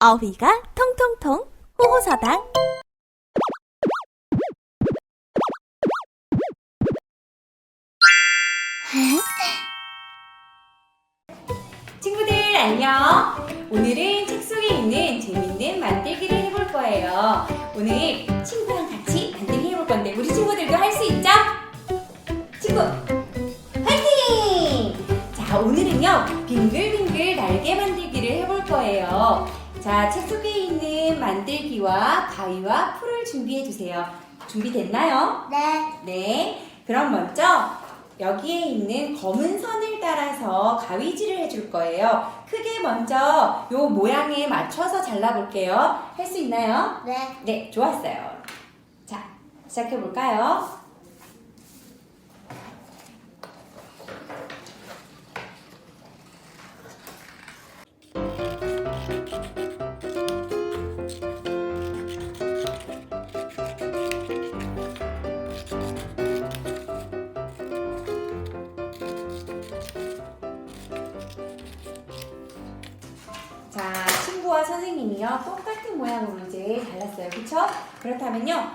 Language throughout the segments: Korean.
어휘가 통통통 호호서당 친구들 안녕. 오늘은 책 속에 있는 재밌는 만들기를 해볼 거예요. 오늘 친구랑 같이 만들기 해볼 건데 우리 친구들도 할 수 있죠? 친구 화이팅! 자 오늘은요 빙글빙글 날개 만들기를 해볼 거예요. 자 책 속에 있는 만들기와 가위와 풀을 준비해 주세요. 준비됐나요? 네. 네. 그럼 먼저 여기에 있는 검은 선을 따라서 가위질을 해줄 거예요. 크게 먼저 요 모양에 맞춰서 잘라볼게요. 할 수 있나요? 네. 네, 좋았어요. 자, 시작해볼까요? 친구와 선생님이요. 똑같은 모양으로 이제 잘랐어요. 그쵸? 그렇다면요.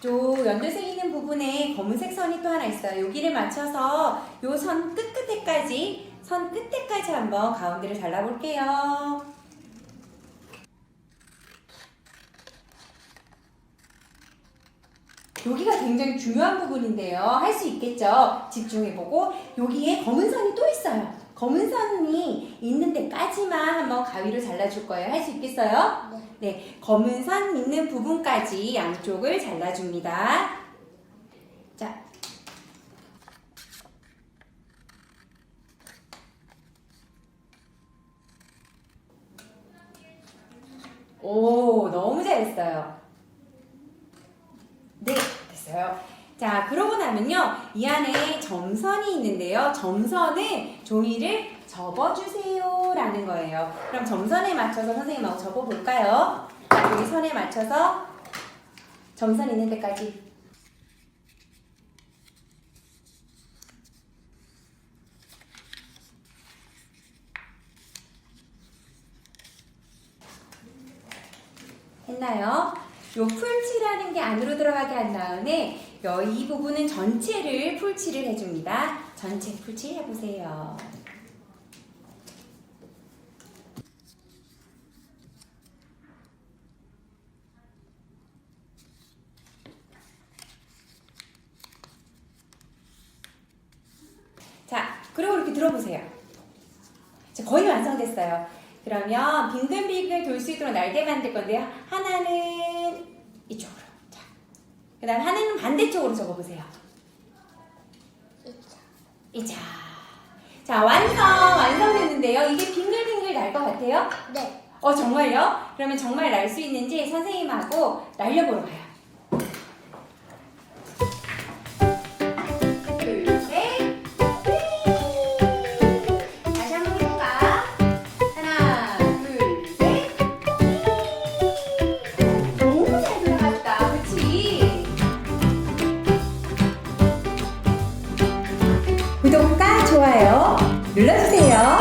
저 연두색 있는 부분에 검은색 선이 또 하나 있어요. 여기를 맞춰서 요 선 끝끝에까지, 선 끝에까지 한번 가운데를 잘라볼게요. 여기가 굉장히 중요한 부분인데요. 할 수 있겠죠? 집중해보고 여기에 검은 선이 또 있어요. 검은 선이 있는 데까지만 한번 가위로 잘라줄 거예요. 할 수 있겠어요? 네. 네, 검은 선 있는 부분까지 양쪽을 잘라줍니다. 자. 오, 너무 잘했어요. 네, 됐어요. 자, 그러고 나면요. 이 안에 점선이 있는데요. 점선은 종이를 접어주세요. 라는 거예요. 그럼 점선에 맞춰서 선생님하고 접어볼까요? 자, 여기 선에 맞춰서 점선 있는 데까지. 했나요? 요 풀칠하는 게 안으로 들어가게 한 다음에 여이 부분은 전체를 풀칠을 해줍니다. 전체 풀칠 해보세요. 자, 그리고 이렇게 들어보세요. 자, 거의 완성됐어요. 그러면 빙글빙글 돌 수 있도록 날개 만들 건데요. 하나는 그 다음 하나는 반대쪽으로 접어보세요. 이자. 자, 완성! 완성됐는데요. 이게 빙글빙글 날 것 같아요? 네. 어, 정말요? 그러면 정말 날 수 있는지 선생님하고 날려보러 가요. 눌러주세요.